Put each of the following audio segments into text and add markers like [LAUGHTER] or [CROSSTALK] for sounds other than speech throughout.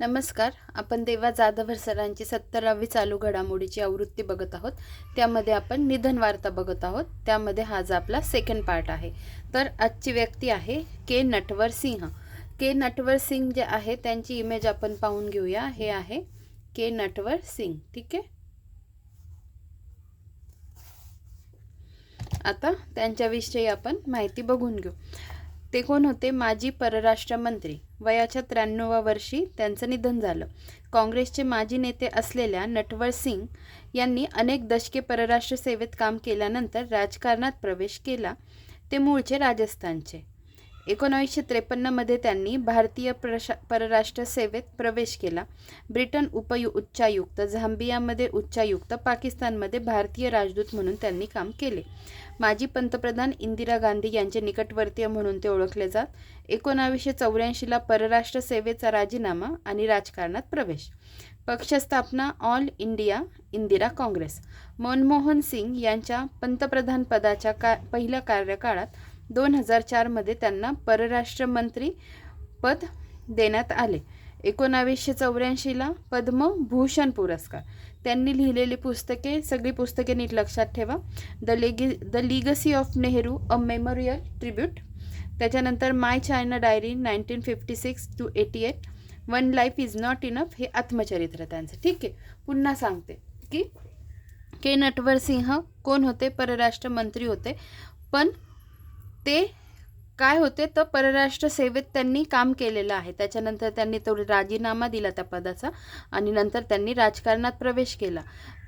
नमस्कार. आपण देवा जाधवर सरांची सत्तरावी चालू घडामोडीची आवृत्ती बघत आहोत. त्यामध्ये आपण निधन वार्ता बघत आहोत. त्यामध्ये हा जो आपला सेकंड पार्ट आहे. तर आजची व्यक्ती आहे के नटवर सिंह. के नटवर सिंग जे आहे त्यांची इमेज आपण पाहून घेऊया. हे आहे के नटवर सिंग ठीक आहे? आता त्यांच्याविषयी आपण माहिती बघून घेऊ. ते कोण होते? माजी परराष्ट्र मंत्री. वयाच्या त्र्याण्णवा वर्षी त्यांचं निधन झालं. काँग्रेसचे माजी नेते असलेल्या नटवर सिंग यांनी अनेक दशके परराष्ट्र सेवेत काम केल्यानंतर राजकारणात प्रवेश केला. ते मूळचे राजस्थानचे. एकोणावीसशे त्रेपन्नमध्ये त्यांनी भारतीय प्रशा परराष्ट्र सेवेत प्रवेश केला. ब्रिटन उपयु उच्चायुक्त झांबियामध्ये उच्चायुक्त पाकिस्तानमध्ये भारतीय राजदूत म्हणून त्यांनी काम केले. माजी पंतप्रधान इंदिरा गांधी यांचे निकटवर्तीय म्हणून ते ओळखले जात. एकोणावीसशे चौऱ्याऐंशीला परराष्ट्र सेवेचा राजीनामा आणि राजकारणात प्रवेश. पक्षस्थापना all India Indira Congress. Manmohan Singh यांच्या पंतप्रधानपदाच्या का पहिल्या कार्यकाळात दोन हजार चारमध्ये त्यांना परराष्ट्र मंत्री पद देण्यात आले. एकोणावीसशे चौऱ्याऐंशीला पद्मभूषण पुरस्कार. त्यांनी लिहिलेली पुस्तके सगळी पुस्तके नीट लक्षात ठेवा. द लेगी the legacy of Nehru a memorial tribute त्याच्यानंतर my China diary nineteen fifty six to eighty eight one life is not enough हे आत्मचरित्र त्यांचं. ठीक आहे. पुन्हा सांगते की के नटवर सिंह कोण होते? परराष्ट्र मंत्री होते. पण ते काय होते? तर परराष्ट्र सेवेत त्यांनी काम केलेलं आहे. त्याच्यानंतर त्यांनी तो राजीनामा दिला त्या पदाचा आणि नंतर त्यांनी राजकारणात प्रवेश केला.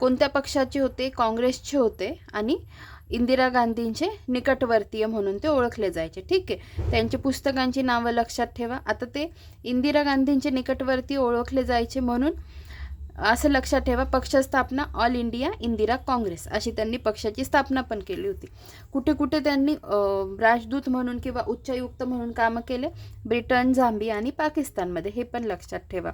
कोणत्या पक्षाचे होते? काँग्रेसचे होते आणि इंदिरा गांधींचे निकटवर्तीय म्हणून ते ओळखले जायचे. ठीक आहे. त्यांची पुस्तकांची नावं लक्षात ठेवा. आता ते इंदिरा गांधींचे निकटवर्तीय ओळखले जायचे म्हणून असं लक्षात ठेवा पक्ष स्थापना ऑल इंडिया इंदिरा काँग्रेस अशी त्यांनी पक्षाची स्थापना पण केली होती. कुठे कुठे त्यांनी राजदूत म्हणून किंवा उच्चायुक्त म्हणून कामं केले? ब्रिटन झांबिया आणि पाकिस्तानमध्ये. हे पण लक्षात ठेवा.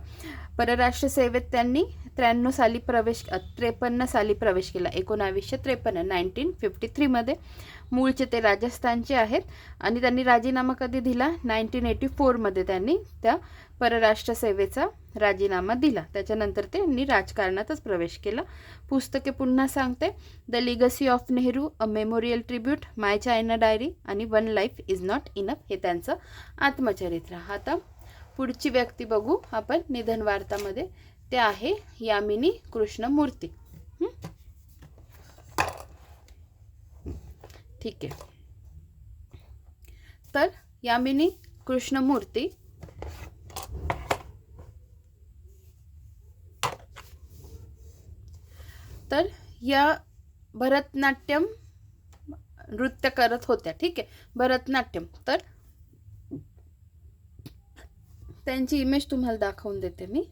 परराष्ट्र सेवेत त्यांनी त्र्याण्णव साली प्रवेश त्रेपन्न साली प्रवेश केला. एकोणावीसशे त्रेपन्न नाईन्टीन फिफ्टी थ्रीमध्ये मूळचे ते राजस्थानचे आहेत. आणि त्यांनी राजीनामा कधी दिला? नाईन्टीन एटी फोरमध्ये त्यांनी त्या परराष्ट्र सेवेचा राजीनामा दिला. त्याच्यानंतर त्यांनी राजकारणातच प्रवेश केला. पुस्तके पुन्हा सांगते. The legacy of Nehru a memorial tribute my China diary आणि one life is not enough हे त्यांचं आत्मचरित्र. आता पुढची व्यक्ती बघू. आपण निधन वार्तामध्ये. ते आहे यामिनी कृष्णमूर्ती. ठीक आहे. तर यामिनी कृष्णमूर्ती तर या भरतनाट्यम नृत्य करत होत्या. ठीक आहे? भरतनाट्यम. तर त्यांची इमेज तुम्हाला दाखवून देते मी.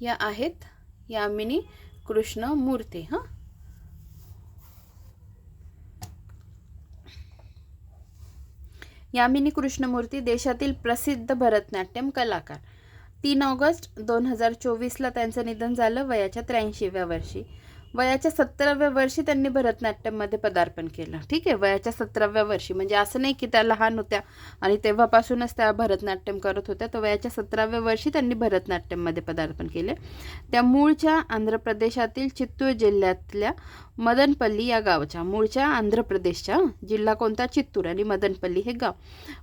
या आहेत यामिनी कृष्ण मूर्ती हां? यामिनी कृष्णमूर्ती देशातील प्रसिद्ध भरतनाट्यम कलाकार. तीन ऑगस्ट दोन हजार चोवीसला त्यांचं निधन झालं वयाच्या त्र्याऐंशीव्या वर्षी. वयाच्या सतराव्या वर्षी त्यांनी भरतनाट्यममध्ये पदार्पण केलं. ठीक आहे? वयाच्या सतराव्या वर्षी. म्हणजे असं नाही की त्या लहान होत्या आणि तेव्हापासूनच त्या भरतनाट्यम करत होत्या. तर वयाच्या सतराव्या वर्षी त्यांनी भरतनाट्यममध्ये पदार्पण केले. त्या मूळच्या आंध्र प्रदेशातील चित्तूर जिल्ह्यातल्या मदनपल्ली या गावच्या मूळच्या आंध्र प्रदेशच्या जिल्हा कोणता? चित्तूर आणि मदनपल्ली हे गाव.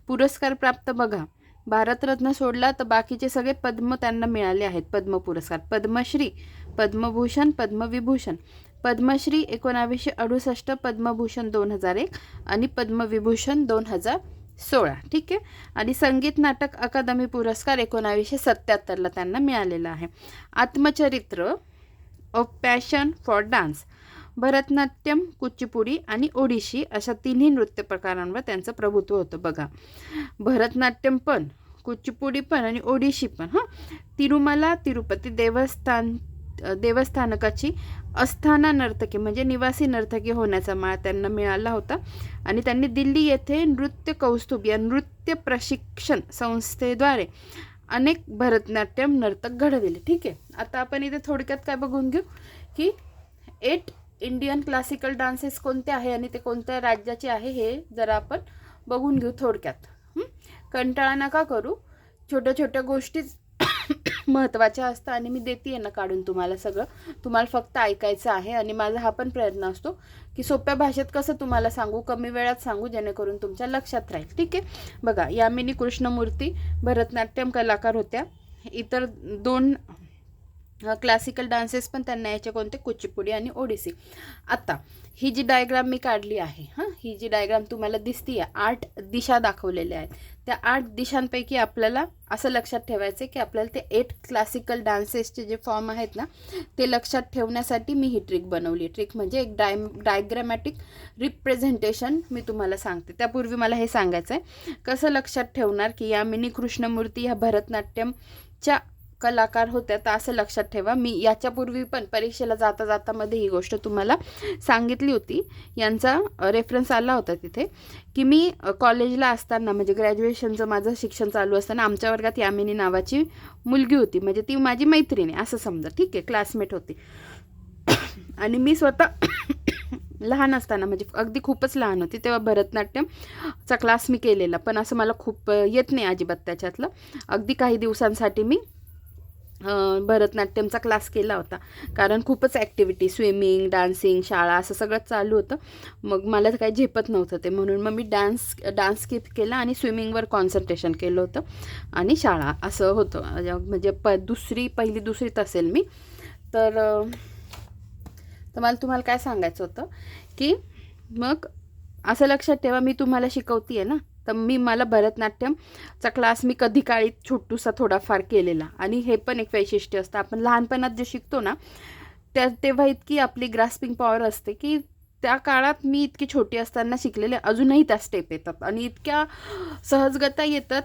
पुरस्कार प्राप्त बघा. भारतरत्न सोडला तर बाकीचे सगळे पद्म त्यांना मिळाले आहेत. पद्म पुरस्कार पद्मश्री पद्मभूषण पद्मविभूषण. पद्मश्री एकोणावीसशे अडुसष्ट पद्मभूषण दोन हजार एक आणि पद्मविभूषण दोन हजार सोळा. ठीक आहे? आणि संगीत नाटक अकादमी पुरस्कार एकोणावीसशे सत्याहत्तरला त्यांना मिळालेला आहे. आत्मचरित्र of passion for dance Bharatanatyam Kuchipudi आणि ओडिशी अशा तिन्ही नृत्य प्रकारांवर त्यांचं प्रभुत्व होतं बघा. भरतनाट्यम पण कुचिपुडी पण आणि ओडिशी पण हां. तिरुमला तिरुपती देवस्थान देवस्थानकाची अस्थाना नर्तकी म्हणजे निवासी नर्तकी होण्याचा माळ त्यांना मिळाला होता. आणि त्यांनी दिल्ली येथे नृत्य कौस्तुभ या नृत्य प्रशिक्षण संस्थेद्वारे अनेक भरतनाट्यम नर्तक घडविले. ठीक आहे. आता आपण इथे थोडक्यात काय बघून घेऊ? की एट इंडियन क्लासिकल डान्सेस कोणते आहे आणि ते कोणत्या राज्याचे आहे हे जरा आपण बघून घेऊ थोडक्यात. कंटाळा नका करू. छोट्या छोट्या गोष्टीच [COUGHS] महत्त्वाच्या असतात आणि मी देते ना काढून तुम्हाला सगळं. तुम्हाला फक्त ऐकायचं आहे आणि माझा हा पण प्रयत्न असतो की सोप्या भाषेत कसं तुम्हाला सांगू कमी वेळात सांगू जेणेकरून तुमच्या लक्षात राहील. ठीक आहे? बघा यामिनी कृष्णमूर्ती भरतनाट्यम कलाकार होत्या. इतर दोन क्लासिकल डान्सेस पण त्यांना याचे कोणते? कुचिपुडी आणि ओडिसी. आता ही जी डायग्राम मी काढली आहे हां ही जी डायग्राम तुम्हाला दिसती आहे आठ दिशा दाखवलेल्या आहेत. त्या आठ दिशांपैकी आपल्याला असं लक्षात ठेवायचं आहे की आपल्याला ते एट क्लासिकल डान्सेसचे जे फॉर्म आहेत ना ते लक्षात ठेवण्यासाठी मी ही ट्रिक बनवली. ट्रिक म्हणजे एक डाय डायग्रॅमॅटिक रिप्रेझेंटेशन मी तुम्हाला सांगते. त्यापूर्वी मला हे सांगायचं आहे कसं लक्षात ठेवणार की या मिनी कृष्णमूर्ती ह्या भरतनाट्यमच्या कलाकार होत्या तर असं लक्षात ठेवा. मी याच्यापूर्वी पण परीक्षेला जाता जाता मध्ये ही गोष्ट तुम्हाला सांगितली होती. यांचा रेफरन्स आला होता तिथे की मी कॉलेजला असताना म्हणजे ग्रॅज्युएशनचं माझं शिक्षण चालू असताना आमच्या वर्गात यामिनी नावाची मुलगी होती. म्हणजे ती माझी मैत्रीण आहे असं समजा. ठीक आहे क्लासमेट होती. आणि मी स्वतः लहान असताना म्हणजे अगदी खूपच लहान होती तेव्हा भरतनाट्यमचा क्लास मी केलेला. पण असं मला खूप येत नाही अजिबात त्याच्यातलं. अगदी काही दिवसांसाठी मी भरतनाट्यमचा क्लास केला होता. कारण खूपच ॲक्टिव्हिटी स्विमिंग डान्सिंग शाळा असं सगळं चालू होतं. मग मला काही झेपत नव्हतं ते. म्हणून मग मी डान्स डान्स स्किप केला आणि स्विमिंगवर कॉन्सन्ट्रेशन केलं होतं. आणि शाळा असं होतं. म्हणजे प दुसरी पहिली दुसरीत असेल मी. तर तर मला तुम्हाला काय सांगायचं होतं की मग असं लक्षात ठेवा मी तुम्हाला शिकवते आहे ना. तर मी मला भरतनाट्यमचा क्लास मी कधी काळी छोटूसा थोडाफार केलेला. आणि हे पण एक वैशिष्ट्य असतं. आपण लहानपणात जे शिकतो ना त्या तेव्हा इतकी आपली ग्रास्पिंग पॉवर असते की त्या काळात मी इतकी छोटी असताना शिकलेले अजूनही त्या स्टेप येतात. आणि इतक्या सहजगता येतात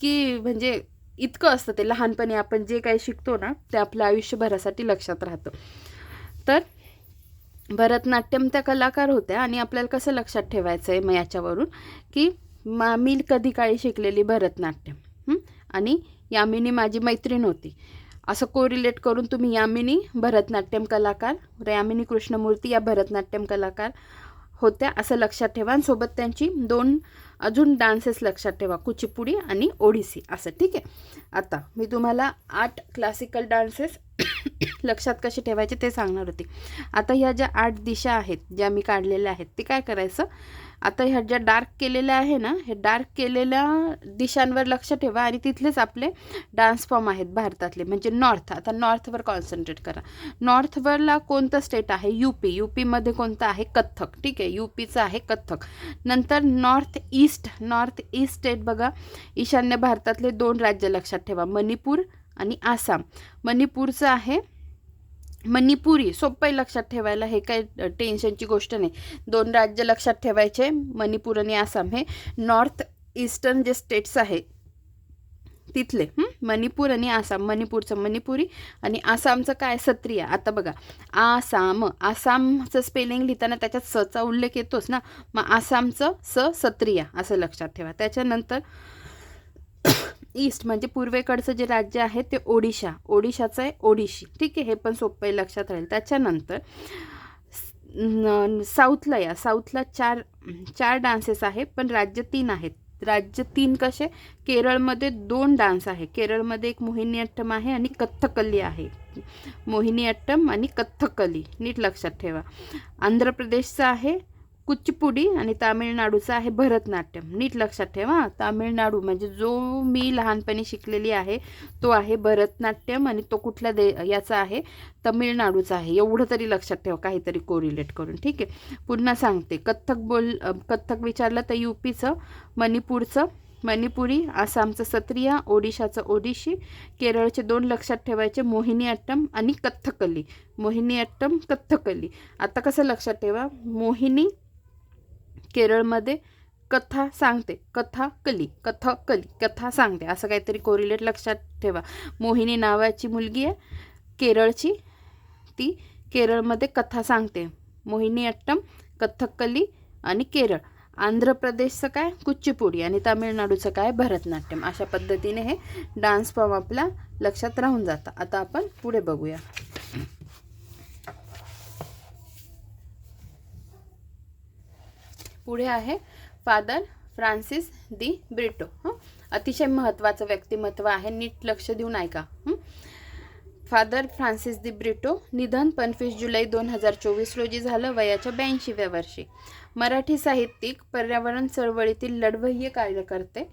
की म्हणजे इतकं असतं ते लहानपणी आपण जे काही शिकतो ना ते आपल्या आयुष्यभरासाठी लक्षात राहतं. तर भरतनाट्यम त्या कलाकार होत्या आणि आपल्याला कसं लक्षात ठेवायचं आहे मग याच्यावरून की मा मी कधी काळी शिकलेली भरतनाट्यम. आणि यामिनी माझी मैत्रीण होती. असं कोरिलेट करून तुम्ही यामिनी भरतनाट्यम कलाकार यामिनी कृष्णमूर्ती या भरतनाट्यम कलाकार होत्या असं लक्षात ठेवा. आणि सोबत त्यांची दोन अजून डान्सेस लक्षात ठेवा. कुचिपुडी आणि ओडिसी असं. ठीक आहे? आता मी तुम्हाला आठ क्लासिकल डान्सेस लक्षात कसे ठेवायचे ते सांगणार होते. आता ह्या ज्या आठ दिशा आहेत ज्या मी काढलेल्या आहेत ते काय करायचं? आता ह्या ज्या डार्क केलेल्या आहे ना हे डार्क केलेल्या दिशांवर लक्ष ठेवा आणि तिथलेच आपले डान्स फॉर्म आहेत भारतातले म्हणजे नॉर्थ आता नॉर्थवर कॉन्सन्ट्रेट करा. नॉर्थवरला कोणतं स्टेट आहे? यू पी यू पीमध्ये कोणतं आहे? कथ्थक. ठीक आहे? यू पीचं आहे कथ्थक. नंतर north east north east state बघा. ईशान्य भारतातले दोन राज्य लक्षात ठेवा. मणिपूर आणि आसाम. मणिपूरचं आहे. मणिपुरी सोपं आहे लक्षात ठेवायला हे काही टेन्शनची गोष्ट नाही. दोन राज्य लक्षात ठेवायचे मणिपूर आणि आसाम. हे नॉर्थ ईस्टर्न जे स्टेट्स आहे तिथले मणिपूर आणि आसाम. मणिपूरचं मणिपुरी आणि आसामचं काय? सत्रिया. आता बघा आसाम. आसामचं स्पेलिंग लिहिताना त्याच्यात सचा उल्लेख येतोच ना. मग आसामचं स सत्रिया असं लक्षात ठेवा. त्याच्यानंतर ईस्ट म्हणजे पूर्वेकडचं जे राज्य आहे ते ओडिशा. ओडिशाचं आहे ओडिशी. ठीक आहे हे पण सोपं आहे लक्षात राहील. त्याच्यानंतर साऊथला या. साऊथला चार चार डान्सेस आहे पण राज्य तीन आहेत. राज्य तीन कसे? केरळमध्ये दोन डान्स आहे. केरळमध्ये एक मोहिनीअट्टम आहे आणि कथ्थकली आहे. मोहिनीअट्टम आणि कथ्थकली नीट लक्षात ठेवा. आंध्र प्रदेशचं आहे कुचिपुडी आणि तामिळनाडूचं आहे भरतनाट्यम. नीट लक्षात ठेवा. तामिळनाडू म्हणजे जो मी लहानपणी शिकलेली आहे तो आहे भरतनाट्यम आणि तो कुठल्या दे याचा आहे? तमिळनाडूचा आहे. एवढं तरी लक्षात ठेवा काहीतरी कोरिलेट करून. ठीक आहे? पुन्हा सांगते. कथ्थक बोल कथ्थक विचारलं तर युपीचं मणिपूरचं मणिपुरी आसामचं सत्रिया ओडिशाचं ओडिशी केरळचे दोन लक्षात ठेवायचे मोहिनी अट्टम आणि कथ्थकली. मोहिनी अट्टम कथ्थकली. आता कसं लक्षात ठेवा? मोहिनी केरळमध्ये कथा सांगते. कथा कली कथा कली कथा सांगते. असं काहीतरी कोरिलेट लक्षात ठेवा. मोहिनी नावाची मुलगी आहे केरळची. ती केरळमध्ये कथा सांगते. मोहिनी अट्टम कथ्थकली आणि केरळ. आंध्र प्रदेशचं काय? कुच्चीपुडी आणि तामिळनाडूचं काय? भरतनाट्यम. अशा पद्धतीने हे डान्स फॉर्म आपला लक्षात राहून जातं. आता आपण पुढे बघूया. पुढे आहे फादर फ्रान्सिस दी ब्रिटो हं? अतिशय महत्त्वाचं व्यक्तिमत्व आहे. नीट लक्ष देऊन ऐका फादर फ्रान्सिस दी ब्रिटो निधन पंचवीस जुलै दोन हजार चोवीस रोजी झालं वयाच्या ब्याऐंशीव्या वर्षी. मराठी साहित्यिक पर्यावरण चळवळीतील लढवय्य कार्यकर्ते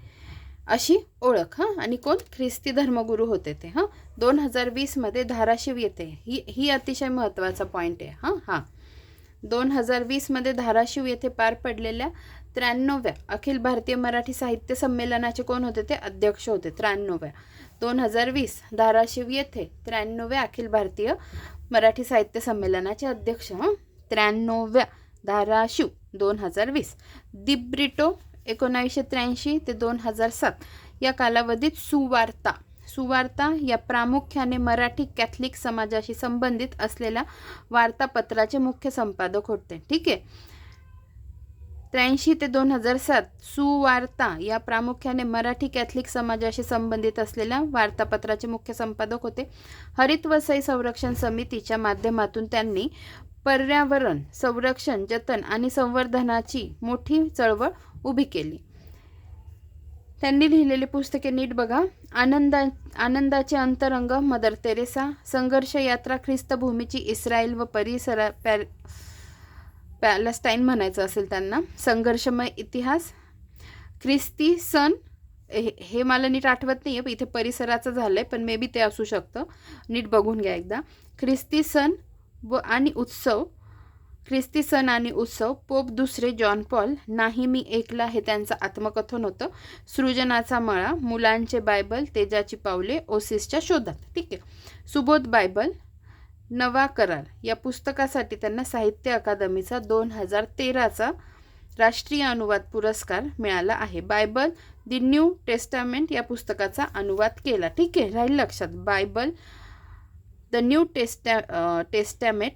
अशी ओळख हां? आणि कोण? ख्रिस्ती धर्मगुरू होते ते हां? दोन हजार वीसमध्ये धाराशिव येते. ही ही अतिशय महत्त्वाचा पॉईंट आहे हां? हां. दोन हजार वीसमध्ये धाराशिव येथे पार पडलेल्या त्र्याण्णव्या अखिल भारतीय मराठी साहित्य संमेलनाचे कोण होते? ते अध्यक्ष होते. त्र्याण्णव्या. दोन हजार वीस धाराशिव येथे त्र्याण्णव्या अखिल भारतीय मराठी साहित्य संमेलनाचे अध्यक्ष हं? त्र्याण्णव्या धाराशिव दोन हजार वीस. दिब्रिटो एकोणावीसशे त्र्याऐंशी ते दोन हजार सात. या कालावधीत सुवार्ता सुवार्ता या प्रामुख्याने मराठी कॅथलिक समाजाशी संबंधित असलेल्या वार्तापत्राचे मुख्य संपादक होते. ठीक आहे? त्र्याऐंशी ते दोन हजार सात सुवार्ता या प्रामुख्याने मराठी कॅथलिक समाजाशी संबंधित असलेल्या वार्तापत्राचे मुख्य संपादक होते. हरित वसई संरक्षण समितीच्या माध्यमातून त्यांनी पर्यावरण संरक्षण जतन आणि संवर्धनाची मोठी चळवळ उभी केली. त्यांनी लिहिलेली पुस्तके नीट बघा. आनंदा आनंदाचे अंतरंग मदर तेरेसा संघर्ष यात्रा ख्रिस्तभूमीची इस्रायल व परिसरा पॅर पॅलेस्टाईन म्हणायचं असेल त्यांना. संघर्षमय इतिहास. ख्रिस्ती सण हे हे मला नीट आठवत नाही आहे इथे परिसराचं झालं आहे पण मे बी ते असू शकतं. नीट बघून घ्या एकदा. ख्रिस्ती सण व आणि उत्सव ख्रिस्ती सण आणि उत्सव पोप दुसरे जॉन पॉल नाही मी एकला हे त्यांचं आत्मकथन होतं. सृजनाचा मळा मुलांचे बायबल तेजाची पावले ओसिसच्या शोधात. ठीक आहे. सुबोध बायबल नवा करार. या पुस्तकासाठी त्यांना साहित्य अकादमीचा दोन हजार तेराचा राष्ट्रीय अनुवाद पुरस्कार मिळाला आहे. बायबल दी न्यू टेस्टामेंट या पुस्तकाचा अनुवाद केला. ठीक आहे. राहील लक्षात. बायबल द न्यू टेस्टा टेस्टॅमेंट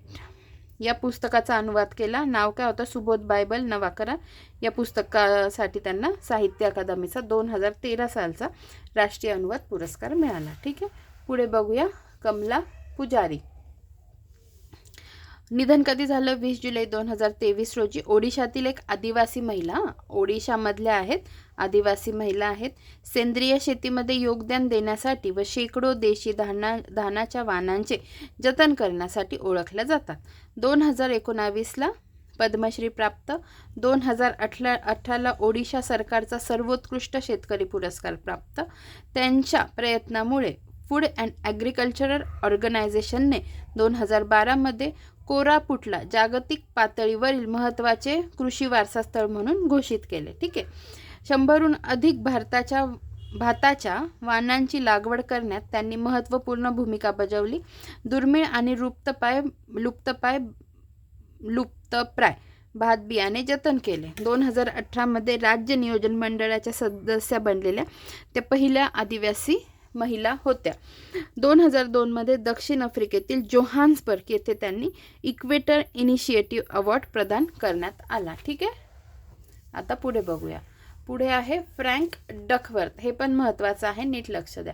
या पुस्तकाचा अनुवाद केला. नाव काय होतं? सुबोध बायबल नवाकरा. या पुस्तकासाठी त्यांना साहित्य अकादमीचा दोन हजार तेरा सालचा राष्ट्रीय अनुवाद पुरस्कार मिळाला. ठीक आहे? पुढे बघूया. कमला पुजारी. निधन कधी झालं? वीस जुलै दोन हजार तेवीस रोजी ओडिशातील एक आदिवासी महिला ओडिशामधल्या आहेत आदिवासी महिला आहेत सेंद्रिय शेतीमध्ये योगदान देण्यासाठी व शेकडो देशी धाना धानाच्या वाणांचे जतन करण्यासाठी ओळखल्या जातात. दोन हजार एकोणावीसला पद्मश्री प्राप्त दोन हजार अठरा अठराला ओडिशा सरकारचा सर्वोत्कृष्ट शेतकरी पुरस्कार प्राप्त. त्यांच्या प्रयत्नामुळे फूड अँड ॲग्रिकल्चरल ऑर्गनायझेशनने दोन हजार बारामध्ये कोरापुटला जागतिक पातळीवरील महत्त्वाचे कृषी वारसास्थळ म्हणून घोषित केले. ठीक आहे? शंभरहून अधिक भारताच्या भाताच्या वाणांची लागवड करण्यात त्यांनी महत्त्वपूर्ण भूमिका बजावली. दुर्मिळ आणि लुप्तपाय लुप्तपाय लुप्तप्राय भात बियाणे जतन केले. दोन हजार अठरामध्ये राज्य नियोजन मंडळाच्या सदस्या बनलेल्या त्या पहिल्या आदिवासी महिला होत्या. दोन हजार दोनमध्ये दक्षिण आफ्रिकेतील जोहान्सबर्ग येथे त्यांनी इक्वेटर इनिशिएटिव्ह अवॉर्ड प्रदान करण्यात आला. ठीक आहे? आता पुढे बघूया. पुढे आहे फ्रँक डकवर्थ. हे पण महत्त्वाचं आहे नीट लक्ष द्या.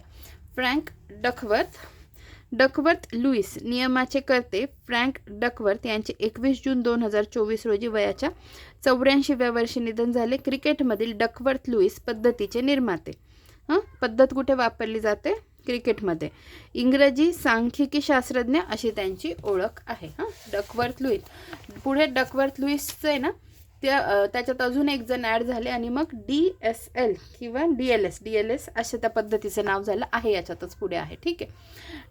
फ्रँक डकवर्थ डकवर्थ लुईस नियमाचे कर्ते फ्रँक डकवर्थ यांचे एकवीस जून दोन हजार चोवीस रोजी वयाच्या चौऱ्याऐंशीव्या वर्षी निधन झाले. क्रिकेटमधील डकवर्थ लुईस पद्धतीचे निर्माते. हां? पद्धत कुठे वापरली जाते? क्रिकेटमध्ये. इंग्रजी सांख्यिकी शास्त्रज्ञ अशी त्यांची ओळख आहे हां? Duckworth Lewis. पुढे डकवर्थ लुईसचं आहे ना त्या त्याच्यात अजून एक जण ॲड झाले आणि मग डी एस एल किंवा D L S D L S अशा त्या पद्धतीचं नाव झालं आहे याच्यातच पुढे आहे. ठीक आहे.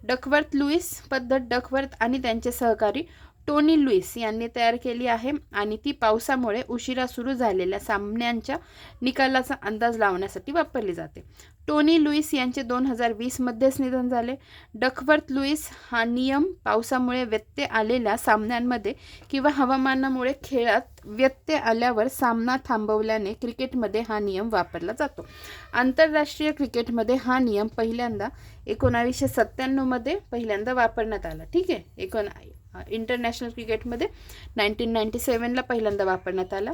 डकवर्थ लुईस पद्धत डकवर्थ आणि त्यांचे सहकारी टोनी लुईस यांनी तयार केली आहे आणि ती पावसामुळे उशिरा सुरू झालेल्या सामन्यांच्या निकालाचा अंदाज लावण्यासाठी वापरली जाते. टोनी लुईस यांचे दोन हजार वीसमध्येच निधन झाले. डकवर्थ लुईस हा नियम पावसामुळे व्यत्यय आलेल्या सामन्यांमध्ये किंवा हवामानामुळे खेळात व्यत्यय आल्यावर सामना थांबवल्याने क्रिकेटमध्ये हा नियम वापरला जातो. आंतरराष्ट्रीय क्रिकेटमध्ये हा नियम पहिल्यांदा एकोणावीसशे सत्त्याण्णवमध्ये पहिल्यांदा वापरण्यात आला. ठीक आहे? एकोणा इंटरनॅशनल क्रिकेटमध्ये नाईन्टीन नाईन्टी सेवनला पहिल्यांदा वापरण्यात आला.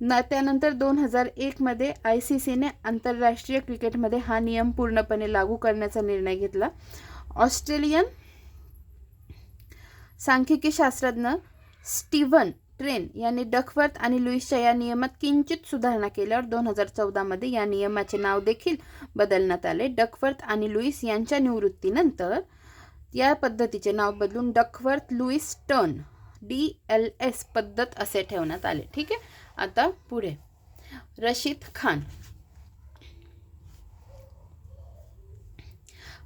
न त्यानंतर दोन हजार एकमध्ये आय सी सीने आंतरराष्ट्रीय क्रिकेटमध्ये हा नियम पूर्णपणे लागू करण्याचा निर्णय घेतला. ऑस्ट्रेलियन सांख्यिकी शास्त्रज्ञ स्टीव्हन ट्रेन यांनी डकवर्थ आणि लुईसच्या या नियमात किंचित सुधारणा केल्यावर दोन हजार चौदामध्ये या नियमाचे नाव देखील बदलण्यात आले. डकवर्थ आणि लुईस यांच्या निवृत्तीनंतर या पद्धतीचे नाव बदलून Duckworth Lewis Stern D L S पद्धत असे ठेवण्यात आले. ठीक आहे? आता पुढे. रशीद खान.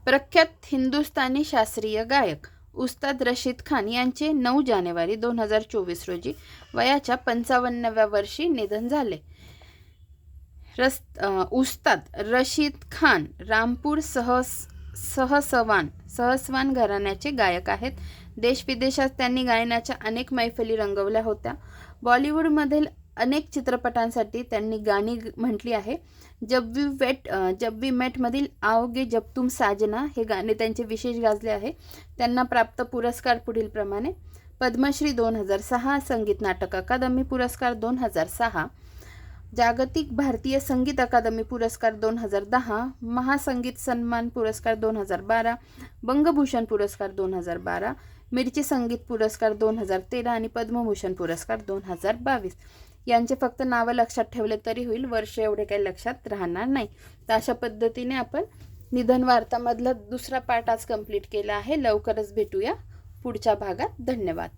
प्रख्यात हिंदुस्थानी शास्त्रीय गायक उस्ताद रशीद खान यांचे नऊ जानेवारी दोन हजार चोवीस रोजी वयाच्या पंचावन्नव्या वर्षी निधन झाले. रस उस्ताद रशीद खान रामपूर सहस सहसवान सहस्वान घराण्याचे गायक आहेत. देश विदेशात त्यांनी गायनाच्या अनेक मैफली रंगवल्या होत्या. बॉलिवूडमधील अनेक चित्रपटांसाठी त्यांनी गाणी म्हटली आहे. Jab we wait Jab we मेटमधील Aaoge Jab तुम साजना हे गाणे त्यांचे विशेष गाजले आहे. त्यांना प्राप्त पुरस्कार पुढीलप्रमाणे पद्मश्री दोन हजार सहा संगीत नाटक अकादमी पुरस्कार दोन हजार सहा जागतिक भारतीय संगीत अकादमी पुरस्कार दोन हजार दहा महासंगीत सन्मान पुरस्कार दोन हजार बारा बंगभूषण पुरस्कार दोन हजार बारा मिरची संगीत पुरस्कार दोन हजार तेरा आणि पद्मभूषण पुरस्कार दोन हजार बावीस. यांचे फक्त नावं लक्षात ठेवले तरी होईल वर्ष एवढे काही लक्षात राहणार नाही. तर अशा पद्धतीने आपण निधन वार्तामधला दुसरा पार्ट आज कंप्लीट केला आहे. लवकरच भेटूया पुढच्या भागात. धन्यवाद.